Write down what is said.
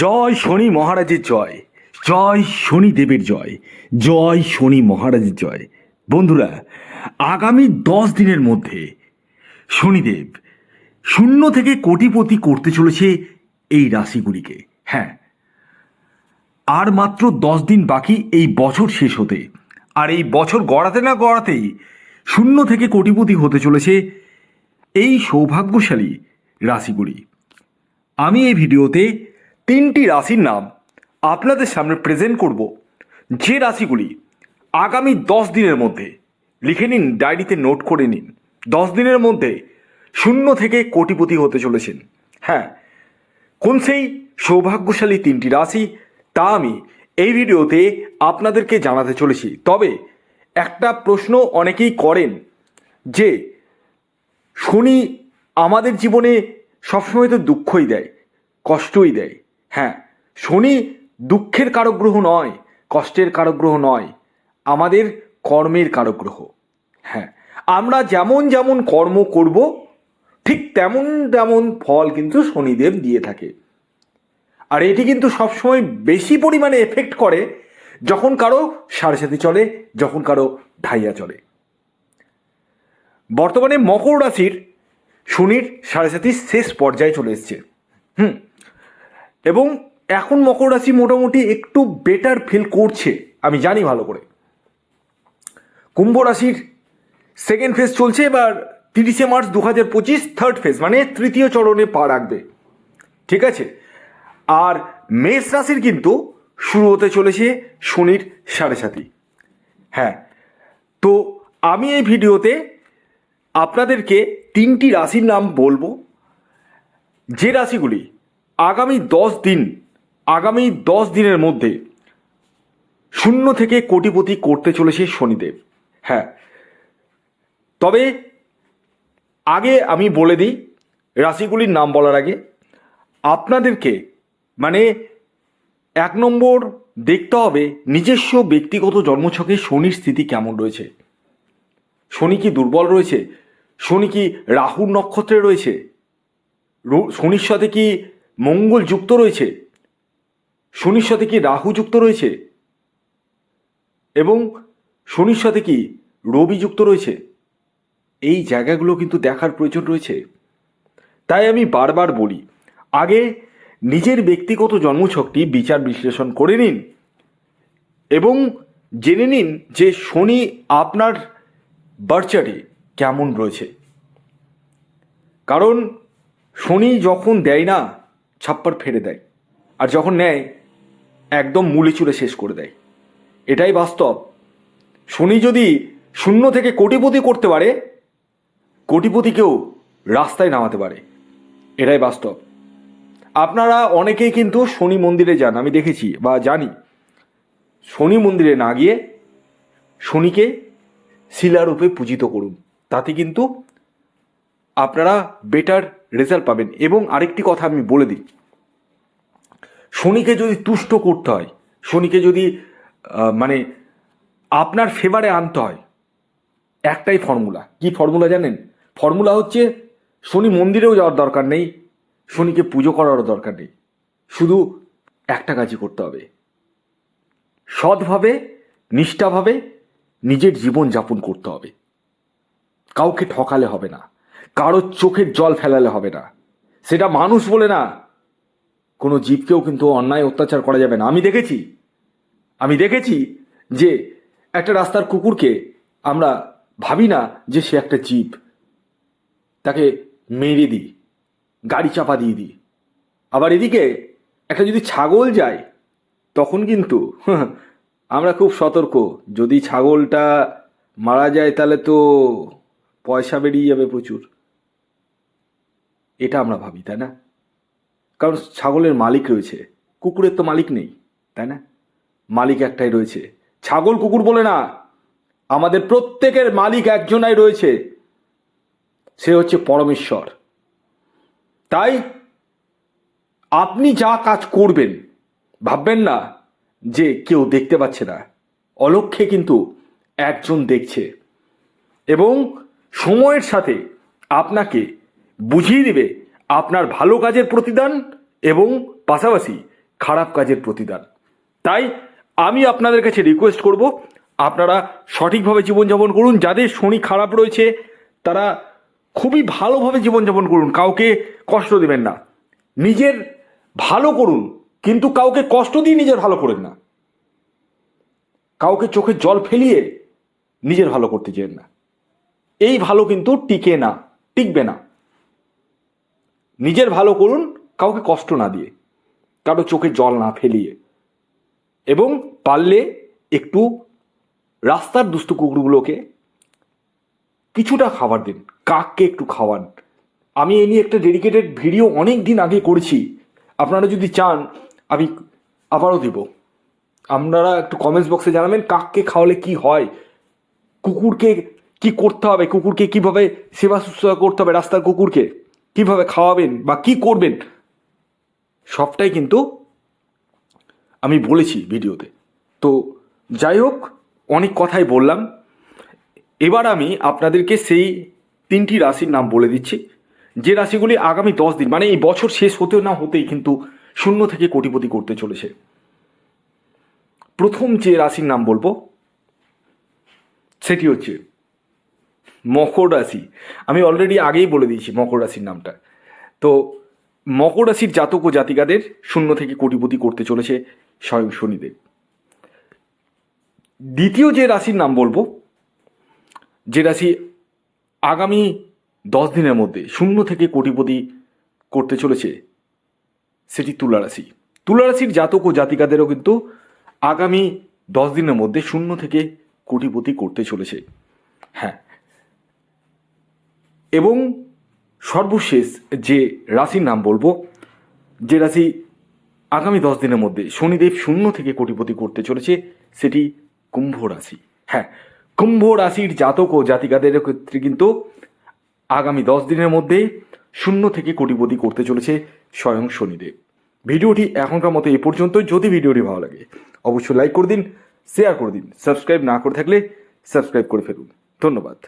জয় শনি মহারাজের জয় জয় শনি দেবের জয় জয় শনি মহারাজের জয়। বন্ধুরা, আগামী দশ দিনের মধ্যে শনিদেব শূন্য থেকে কোটিপতি করতে চলেছে এই রাশিগুলিকে। হ্যাঁ আর মাত্র দশ দিন বাকি এই বছর শেষ হতে, আর এই বছর গড়াতে না গড়াতেই শূন্য থেকে কোটিপতি হতে চলেছে এই সৌভাগ্যশালী রাশিগুলি। আমি এই ভিডিওতে তিনটি রাশির নাম আপনাদের সামনে প্রেজেন্ট করব। যে রাশিগুলি আগামী দশ দিনের মধ্যে, লিখে নিন ডায়েরিতে নোট করে নিন। দশ দিনের মধ্যে শূন্য থেকে কোটিপতি হতে চলেছেন। হ্যাঁ কোন সেই সৌভাগ্যশালী তিনটি রাশি, তা আমি এই ভিডিওতে আপনাদেরকে জানাতে চলেছি। তবে একটা প্রশ্ন অনেকেই করেন যে, শনি আমাদের জীবনে সবসময় তো দুঃখই দেয়, কষ্টই দেয়। হ্যাঁ শনি দুঃখের কারক গ্রহ নয়, কষ্টের কারক গ্রহ নয়, আমাদের কর্মের কারক গ্রহ হ্যাঁ আমরা যেমন যেমন কর্ম করব, ঠিক তেমন তেমন ফল কিন্তু শনিদেব দিয়ে থাকে। আর এটি কিন্তু সবসময় বেশি পরিমাণে এফেক্ট করে যখন কারও সাড়ে সাথে চলে, যখন কারও ঢাইয়া চলে। বর্তমানে মকর রাশির শনির সাড়ে সাতির শেষ পর্যায়ে চলে এসছে। হুম এবং এখন মকর রাশি মোটামুটি একটু বেটার ফিল করছে, আমি জানি ভালো করে। কুম্ভ রাশির সেকেন্ড ফেজ চলছে, এবার তিরিশে মার্চ দু হাজার পঁচিশ থার্ড ফেজ মানে তৃতীয় চরণে পা রাখবে। ঠিক আছে? আর মেষ রাশির কিন্তু শুরু হতে চলেছে শনির সাড়ে সাতি। হ্যাঁ তো আমি এই ভিডিওতে আপনাদেরকে তিনটি রাশির নাম বলব। যে রাশিগুলি আগামী দশ দিন, আগামী দশ দিনের মধ্যে শূন্য থেকে কোটিপতি করতে চলেছে শনিদেব। হ্যাঁ। তবে আগে আমি বলে দিই, রাশিগুলির নাম বলার আগে, আপনাদেরকে মানে এক নম্বর দেখতে হবে নিজস্ব ব্যক্তিগত জন্মছকে শনির স্থিতি কেমন রয়েছে। শনি কি দুর্বল রয়েছে? শনি কি রাহুর নক্ষত্রে রয়েছে? শনির সাথে কি মঙ্গল যুক্ত রয়েছে, শনির সাথে কি রাহু যুক্ত রয়েছে, এবং শনির সাথে কি রবি যুক্ত রয়েছে, এই জায়গাগুলো কিন্তু দেখার প্রয়োজন রয়েছে। তাই আমি বারবার বলি, আগে নিজের ব্যক্তিগত জন্মছকটি বিচার বিশ্লেষণ করে নিন এবং জেনে নিন যে শনি আপনার বার্চারে কেমন রয়েছে। কারণ শনি যখন দেয় না ছাপ্পার ফেলে দেয় আর যখন নেয়, একদম মুলে চুলে শেষ করে দেয়। এটাই বাস্তব। শনি যদি শূন্য থেকে কোটিপতি করতে পারে, কোটিপতিকেও রাস্তায় নামাতে পারে। এটাই বাস্তব। আপনারা অনেকেই কিন্তু শনি মন্দিরে যান, আমি দেখেছি বা জানি। শনি মন্দিরে না গিয়ে শনিকে শিলারূপে পূজিত করুন। তাতে কিন্তু আপনারা বেটার রেজাল্ট পাবেন। এবং আরেকটি কথা আমি বলে দিই। শনিকে যদি তুষ্ট করতে হয়, শনিকে যদি মানে আপনার ফেভারে আনতে হয়, একটাই ফর্মুলা কি ফর্মুলা জানেন? ফর্মুলা হচ্ছে শনি মন্দিরেও যাওয়ার দরকার নেই, শনিকে পুজো করারও দরকার নেই। শুধু একটা কাজই করতে হবে। সৎভাবে, নিষ্ঠাভাবে নিজের জীবন যাপন করতে হবে। কাউকে ঠকালে হবে না। কারও চোখের জল ফেলালে হবে না। সেটা মানুষ বলে না। কোনো জীবকেও কিন্তু অন্যায় অত্যাচার করা যাবে না। আমি দেখেছি আমি দেখেছি যে একটা রাস্তার কুকুরকে আমরা ভাবি না যে সে একটা জীব। তাকে মেরে দিই, গাড়ি চাপা দিয়ে দিই। আবার এদিকে একটা যদি ছাগল যায়, তখন কিন্তু আমরা খুব সতর্ক। যদি ছাগলটা মারা যায়, তাহলে তো পয়সা বেরিয়ে যাবে প্রচুর। এটা আমরা ভাবি, তাই না? কারণ ছাগলের মালিক রয়েছে, কুকুরের তো মালিক নেই, তাই না? মালিক একটাই রয়েছে। ছাগল কুকুর বলে না, আমাদের প্রত্যেকের মালিক একজনাই রয়েছে, সে হচ্ছে পরমেশ্বর। তাই আপনি যা কাজ করবেন, ভাববেন না যে কেউ দেখতে পাচ্ছে না, অলক্ষ্যে কিন্তু একজন দেখছে। এবং সময়ের সাথে আপনাকে বুঝিয়ে দেবে আপনার ভালো কাজের প্রতিদান এবং পাশাপাশি খারাপ কাজের প্রতিদান। তাই আমি আপনাদের কাছে রিকোয়েস্ট করব, আপনারা সঠিকভাবে জীবনযাপন করুন। যাদের শনি খারাপ রয়েছে, তারা খুবই ভালোভাবে জীবনযাপন করুন। কাউকে কষ্ট দেবেন না। নিজের ভালো করুন, কিন্তু কাউকে কষ্ট দিয়ে নিজের ভালো করেন না। কাউকে চোখে জল ফেলিয়ে নিজের ভালো করতে চেন না। এই ভালো কিন্তু টিকে না, টিকবে না। নিজের ভালো করুন, কাউকে কষ্ট না দিয়ে, কারও চোখে জল না ফেলিয়ে। এবং পারলে একটু রাস্তার দুস্থ কুকুরগুলোকে কিছুটা খাবার দিন, কাককে একটু খাওয়ান। আমি এ নিয়ে একটা ডেডিকেটেড ভিডিও অনেক দিন আগে করেছি। আপনারা যদি চান, আমি আবারও দেব। আপনারা একটু কমেন্টস বক্সে জানাবেন, কাককে খাওয়ালে কি হয়, কুকুরকে কি করতে হবে, কুকুরকে কীভাবে সেবা শুশ্রূষা করতে হবে রাস্তার কুকুরকে। কীভাবে খাওয়াবেন বা কি করবেন, সবটাই কিন্তু আমি বলেছি ভিডিওতে। তো যাই হোক, অনেক কথাই বললাম। এবার আমি আপনাদেরকে সেই তিনটি রাশির নাম বলে দিচ্ছি। যে রাশিগুলি আগামী দশ দিন মানে এই বছর শেষ হতেও না হতেই কিন্তু শূন্য থেকে কোটিপতি করতে চলেছে। প্রথম যে রাশির নাম বলব, সেটি হচ্ছে মকর রাশি। আমি অলরেডি আগেই বলে দিয়েছি মকর রাশির নামটা। তো মকর রাশির জাতক ও জাতিকাদের শূন্য থেকে কোটিপতি করতে চলেছে স্বয়ং শনিদেব। দ্বিতীয় যে রাশির নাম বলব, যে রাশি আগামী দশ দিনের মধ্যে শূন্য থেকে কোটিপতি করতে চলেছে, সেটি তুলা রাশি। তুলা রাশির জাতক ও জাতিকাদেরও কিন্তু আগামী দশ দিনের মধ্যে শূন্য থেকে কোটিপতি করতে চলেছে। হ্যাঁ এবং সর্বশেষ যে রাশির নাম বলব, যে রাশি আগামী দশ দিনের মধ্যে শনিদেব শূন্য থেকে কোটিপতি করতে চলেছে, সেটি কুম্ভ রাশি। হ্যাঁ কুম্ভ রাশির জাতক ও জাতিকাদের ক্ষেত্রে কিন্তু আগামী দশ দিনের মধ্যে শূন্য থেকে কোটিপতি করতে চলেছে স্বয়ং শনিদেব। ভিডিওটি এখনকার মতো এ পর্যন্ত। যদি ভিডিওটি ভালো লাগে, অবশ্যই লাইক করে দিন, শেয়ার করে দিন, সাবস্ক্রাইব না করে থাকলে সাবস্ক্রাইব করে ফেলুন। ধন্যবাদ।